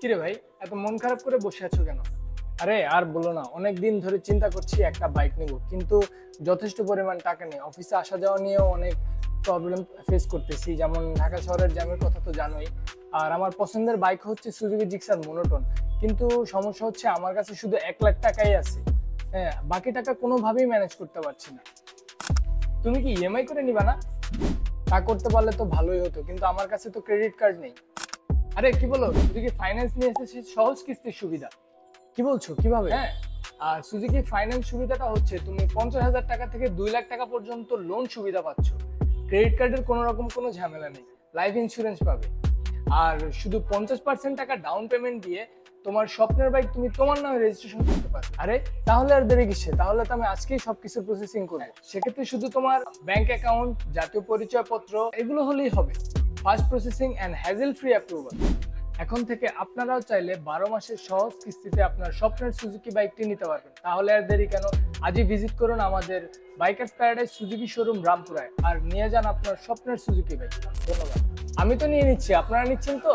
কিরে ভাই, এত মন খারাপ করে বসে আছো কেন? আরে, আর বলো না অনেক দিন ধরে চিন্তা করছি একটা বাইক নেব, কিন্তু যথেষ্ট পরিমাণ টাকা নেই। অফিসে আসা যাওয়া নিয়েও অনেক প্রবলেম ফেস করতেছি, যেমন ঢাকা শহরের জ্যামের কথা তো জানোই। আর আমার পছন্দের বাইক হচ্ছে সুজুকি জিক্সার মোনোটন কিন্তু সমস্যা হচ্ছে আমার কাছে শুধু এক লাখ টাকাই আছে। হ্যাঁ বাকি টাকা কোনোভাবেই ম্যানেজ করতে পারছি না। তুমি কি ইএমআই করে নিবা না? তা করতে পারলে তো ভালোই হতো, কিন্তু আমার কাছে তো ক্রেডিট কার্ড নেই। আরে কি বলো? সুজুকি ফাইন্যান্স নিয়ে এসেছে সহজ কিস্তির সুবিধা। কি বলছো? কীভাবে? হ্যাঁ আর সুজুকি ফাইন্যান্স সুবিধাটা হচ্ছে তুমি পঞ্চাশ হাজার টাকা থেকে দুই লাখ টাকা পর্যন্ত লোন সুবিধা পাচ্ছ। ক্রেডিট কার্ডের কোনো রকম কোনো ঝামেলা নেই। লাইফ ইন্স্যুরেন্স পাবে। আর শুধু পঞ্চাশ পার্সেন্ট টাকা ডাউন পেমেন্ট দিয়ে তোমার স্বপ্নের বাইক তুমি তোমার নামে রেজিস্ট্রেশন করতে পারবে। আরে তাহলে আর দেরি কিসে তাহলে তো আমি আজকেই সবকিছু প্রসেসিং করব। সেক্ষেত্রে শুধু তোমার ব্যাংক অ্যাকাউন্ট জাতীয় পরিচয়পত্র এগুলো হলেই হবে। Fast processing and hassle free approval এখন থেকে আপনারাও চাইলে বারো মাসের সহজ কিস্তিতে আপনার স্বপ্নের সুজুকি বাইকটি নিতে পারবেন। তাহলে আর দেরি কেন? আজই ভিজিট করুন আমাদের বাইকার্স প্যারাডাইজ সুজুকি শোরুম রামপুরায়। আর নিয়ে যান আপনার স্বপ্নের সুজুকি বাইক ধন্যবাদ। আমি তো নিয়ে নিচ্ছি। আপনারা নিচ্ছেন তো?